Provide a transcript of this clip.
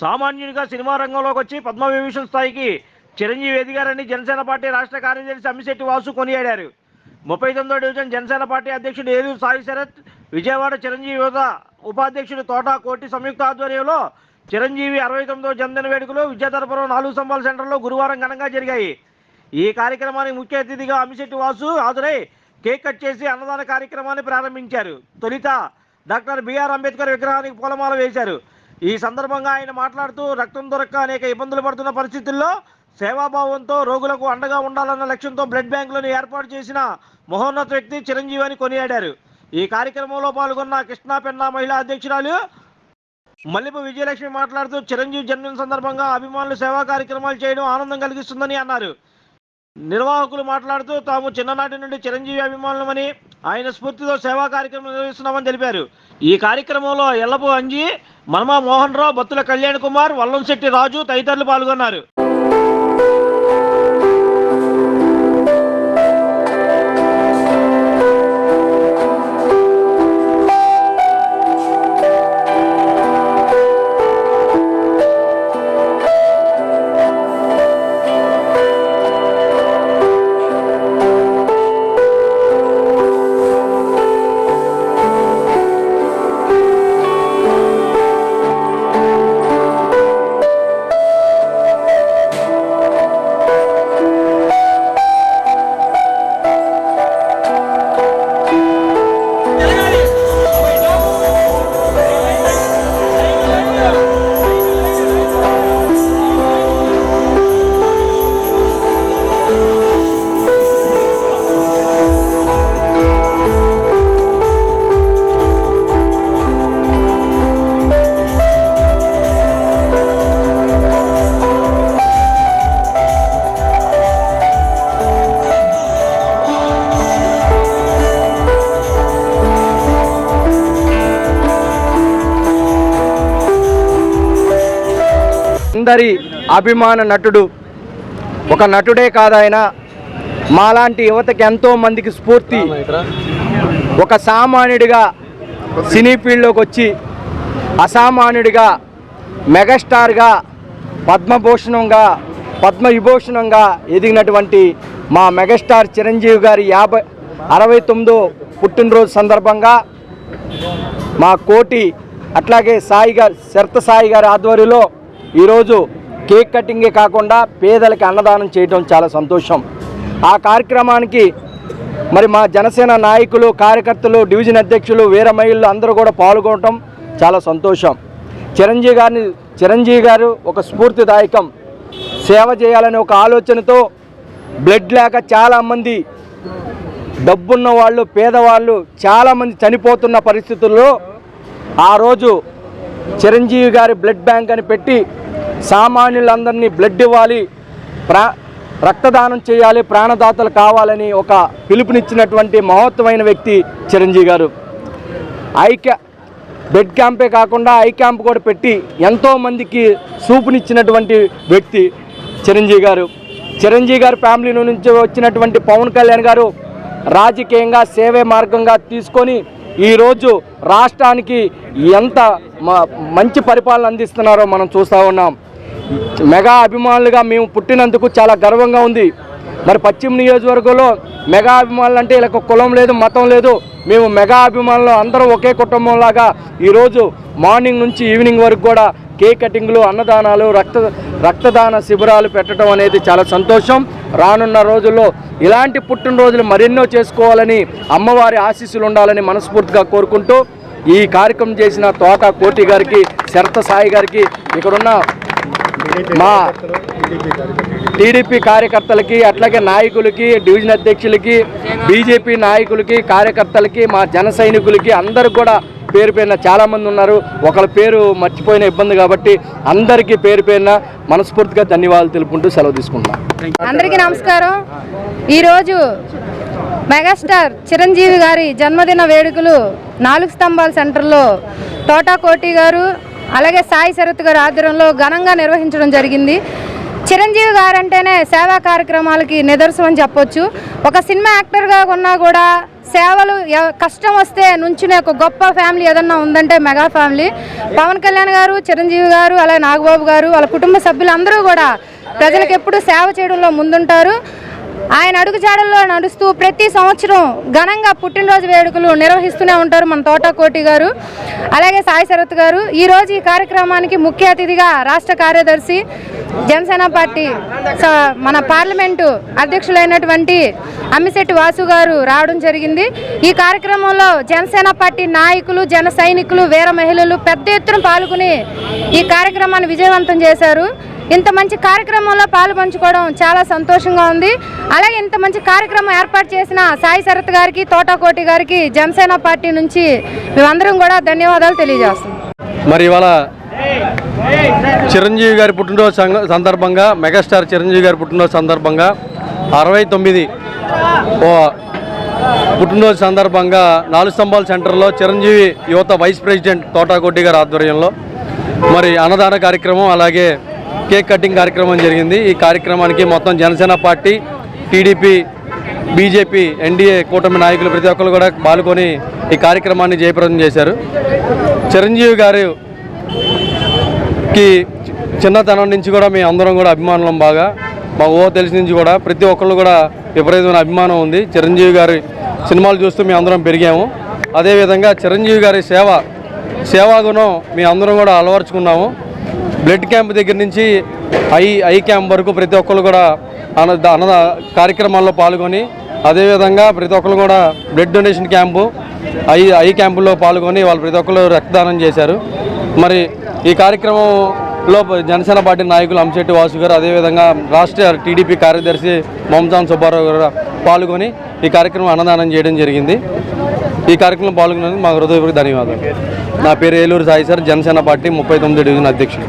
సామాన్యుడిగా cinema రంగంలోకి వచ్చి పద్మవిభూషణ్ స్థాయికి చిరంజీవి ఎదిగారని జనసేన పార్టీ రాష్ట్ర కార్యదర్శి అమ్మిశెట్టి వాసు కొనియాడారు. ముప్పై తొమ్మిదో డివిజన్ జనసేన పార్టీ అధ్యక్షుడు ఏలూరు సాయి శరత్ విజయవాడ చిరంజీవి యువత ఉపాధ్యక్షుడు తోట కోటి సంయుక్త ఆధ్వర్యంలో చిరంజీవి అరవై తొమ్మిదో జన్మదిన వేడుకలు విద్యాధరపురం నాలుగు సంబాల సెంటర్లో గురువారం ఘనంగా జరిగాయి. ఈ కార్యక్రమానికి ముఖ్య అతిథిగా అమిశెట్టి వాసు హాజరై కేక్ కట్ చేసి అన్నదాన కార్యక్రమాన్ని ప్రారంభించారు. తొలిత డాక్టర్ బిఆర్ అంబేద్కర్ విగ్రహానికి పూలమాల వేశారు. ఈ సందర్భంగా ఆయన మాట్లాడుతూ రక్తం దొరక్క అనేక ఇబ్బందులు పడుతున్న పరిస్థితుల్లో సేవాభావంతో రోగులకు అండగా ఉండాలన్న లక్ష్యంతో బ్లడ్ బ్యాంకులను ఏర్పాటు చేసిన మహోన్నత వ్యక్తి చిరంజీవి అని కొనియాడారు. ఈ కార్యక్రమంలో పాల్గొన్న కృష్ణా పెన్నా మహిళా అధ్యక్షురాలు మల్లిపు విజయలక్ష్మి మాట్లాడుతూ చిరంజీవి జన్మదిన సందర్భంగా అభిమానులు సేవా కార్యక్రమాలు చేయడం ఆనందం కలిగిస్తుందని అన్నారు. నిర్వాహకులు మాట్లాడుతూ తాము చిన్ననాటి నుండి చిరంజీవి అభిమానులమని ఆయన స్ఫూర్తితో సేవా కార్యక్రమం నిర్వహిస్తున్నామని తెలిపారు. ఈ కార్యక్రమంలో ఎల్లపు అంజి మనమా మోహన్ రావు బత్తుల కళ్యాణ్ కుమార్ వల్లంశెట్టి రాజు తదితరులు పాల్గొన్నారు. అందరి అభిమాన నటుడు. ఒక నటుడే కాదు ఆయన. మాలాంటి యువతకి ఎంతో మందికి స్ఫూర్తి. ఒక సామాన్యుడిగా సినీ ఫీల్డ్లోకి వచ్చి అసామాన్యుడిగా మెగాస్టార్గా పద్మభూషణంగా పద్మవిభూషణంగా ఎదిగినటువంటి మా మెగాస్టార్ చిరంజీవి గారి యాభై అరవై తొమ్మిదో పుట్టినరోజు సందర్భంగా మా కోటి అట్లాగే సాయి గారు శరత సాయి గారి ఆధ్వర్యంలో ఈరోజు కేక్ కటింగే కాకుండా పేదలకి అన్నదానం చేయడం చాలా సంతోషం. ఆ కార్యక్రమానికి మరి మా జనసేన నాయకులు కార్యకర్తలు డివిజన్ అధ్యక్షులు వీర మహిళలు అందరూ కూడా పాల్గొనటం చాలా సంతోషం. చిరంజీవి గారిని చిరంజీవి గారు ఒక స్ఫూర్తిదాయకం. సేవ చేయాలనే ఒక ఆలోచనతో బ్లడ్ లేక చాలామంది డబ్బున్న వాళ్ళు పేదవాళ్ళు చాలామంది చనిపోతున్న పరిస్థితుల్లో ఆ రోజు చిరంజీవి గారి బ్లడ్ బ్యాంక్ అని పెట్టి సామాన్యులందరినీ బ్లడ్ ఇవ్వాలి ప్రా రక్తదానం చేయాలి ప్రాణదాతలు కావాలని ఒక పిలుపునిచ్చినటువంటి మహోత్తమైన వ్యక్తి చిరంజీవి గారు. ఐక్య బెడ్ క్యాంపే కాకుండా ఐ క్యాంప్ కూడా పెట్టి ఎంతోమందికి సూపునిచ్చినటువంటి వ్యక్తి చిరంజీవి గారు. చిరంజీవి గారి ఫ్యామిలీ నుంచి వచ్చినటువంటి పవన్ కళ్యాణ్ గారు రాజకీయంగా సేవే మార్గంగా తీసుకొని ఈరోజు రాష్ట్రానికి ఎంత మ- మంచి పరిపాలన అందిస్తున్నారో మనం చూస్తూ ఉన్నాం. మెగా అభిమానులుగా మేము పుట్టినందుకు చాలా గర్వంగా ఉంది. మరి పశ్చిమ నియోజకవర్గంలో మెగా అభిమానులు అంటే ఇలా కులం లేదు మతం లేదు. మేము మెగా అభిమానులు అందరూ ఒకే కుటుంబంలాగా ఈరోజు మార్నింగ్ నుంచి ఈవినింగ్ వరకు కూడా కేక్ కటింగ్లు అన్నదానాలు రక్త రక్తదాన శిబిరాలు పెట్టడం అనేది చాలా సంతోషం. రానున్న రోజుల్లో ఇలాంటి పుట్టినరోజులు మరెన్నో చేసుకోవాలని అమ్మవారి ఆశీస్సులు ఉండాలని మనస్ఫూర్తిగా కోరుకుంటూ ఈ కార్యక్రమం చేసిన తోట కోటి గారికి శరత సాయి గారికి ఇక్కడున్న మా టీడీపీ కార్యకర్తలకి అట్లాగే నాయకులకి డివిజన్ అధ్యక్షులకి బీజేపీ నాయకులకి కార్యకర్తలకి మా జన సైనికులకి అందరికి కూడా పేరు పేరున చాలామంది ఉన్నారు. ఒకళ్ళ పేరు మర్చిపోయిన ఇబ్బంది కాబట్టి అందరికీ పేరు పేరున మనస్ఫూర్తిగా ధన్యవాదాలు తెలుపుకుంటూ సెలవు తీసుకుంటున్నాం. అందరికీ నమస్కారం. ఈరోజు మెగాస్టార్ చిరంజీవి గారి జన్మదిన వేడుకలు నాలుగు స్తంభాల సెంటర్లో తోటా కోటి గారు అలాగే సాయి శరత్ గారు ఆధ్వర్యంలో ఘనంగా నిర్వహించడం జరిగింది. చిరంజీవి గారంటేనే సేవా కార్యక్రమాలకి నిదర్శనం చెప్పొచ్చు. ఒక సినిమా యాక్టర్గా ఉన్నా కూడా సేవలు కష్టం వస్తే నుంచునే ఒక గొప్ప ఫ్యామిలీ ఏదన్నా ఉందంటే మెగా ఫ్యామిలీ. పవన్ కళ్యాణ్ గారు చిరంజీవి గారు అలాగే నాగబాబు గారు వాళ్ళ కుటుంబ సభ్యులందరూ కూడా ప్రజలకు ఎప్పుడు సేవ చేయడంలో ముందుంటారు. ఆయన అడుగుజాడల్లో నడుస్తూ ప్రతి సంవత్సరం ఘనంగా పుట్టినరోజు వేడుకలు నిర్వహిస్తూనే ఉంటారు మన తోటకోటి గారు. అలాగే సాయి శరత్ గారు. ఈరోజు ఈ కార్యక్రమానికి ముఖ్య అతిథిగా రాష్ట్ర కార్యదర్శి జనసేన పార్టీ స- మన పార్లమెంటు అధ్యక్షులైనటువంటి అమ్మిశెట్టి వాసు గారు రావడం జరిగింది. ఈ కార్యక్రమంలో జనసేన పార్టీ నాయకులు జన సైనికులు వీర మహిళలు పెద్ద ఎత్తున పాల్గొని ఈ కార్యక్రమాన్ని విజయవంతం చేశారు. ఇంత మంచి కార్యక్రమంలో పాల్పంచుకోవడం చాలా సంతోషంగా ఉంది. అలాగే ఇంత మంచి కార్యక్రమం ఏర్పాటు చేసిన సాయి శరత్ గారికి తోటాకోటి గారికి జనసేన పార్టీ నుంచి మేమందరం కూడా ధన్యవాదాలు తెలియజేస్తున్నాం. మరి ఇవాళ చిరంజీవి గారి పుట్టినరోజు సందర్భంగా మెగాస్టార్ చిరంజీవి గారి పుట్టినరోజు సందర్భంగా అరవై తొమ్మిది ఓ పుట్టినరోజు సందర్భంగా నాలుగు స్తంభాల సెంటర్లో చిరంజీవి యువత వైస్ ప్రెసిడెంట్ తోటాకోటి గారి ఆధ్వర్యంలో మరి అన్నదాన కార్యక్రమం అలాగే కేక్ కటింగ్ కార్యక్రమం జరిగింది. ఈ కార్యక్రమానికి మొత్తం Janasena party TDP BJP NDA కూటమి నాయకులు ప్రతి ఒక్కరు కూడా పాల్గొని ఈ కార్యక్రమాన్ని జయప్రదం చేశారు. చిరంజీవి గారికి చిన్నతనం నుంచి కూడా మేము అందరం కూడా అభిమానులం బాగా. మా ఓ తెలిసి నుంచి కూడా ప్రతి ఒక్కళ్ళు కూడా విపరీతమైన అభిమానం ఉంది. చిరంజీవి గారి సినిమాలు చూస్తూ మేము అందరం పెరిగాము. అదేవిధంగా చిరంజీవి గారి సేవ సేవాగుణం మేము అందరం కూడా అలవరుచుకున్నాము. బ్లడ్ క్యాంప్ దగ్గర నుంచి ఐ ఐ క్యాంప్ వరకు ప్రతి ఒక్కరు కూడా అన్న అన్న కార్యక్రమాల్లో పాల్గొని అదేవిధంగా ప్రతి ఒక్కరు కూడా blood donation camp eye eye క్యాంపులో పాల్గొని వాళ్ళు ప్రతి ఒక్కరు రక్తదానం చేశారు. మరి ఈ కార్యక్రమంలో జనసేన పార్టీ నాయకులు అంశెట్టి వాసు గారు అదేవిధంగా రాష్ట్ర టీడీపీ కార్యదర్శి మమతాన్ సుబ్బారావు గారు పాల్గొని ఈ కార్యక్రమం అన్నదానం చేయడం జరిగింది. ఈ కార్యక్రమం పాల్గొన్నందుకు మా హృదయపూర్వక ధన్యవాదాలు. నా పేరు ఏలూరు సాయి సార్ జనసేన పార్టీ ముప్పై తొమ్మిది డివిజన్ అధ్యక్షుడు.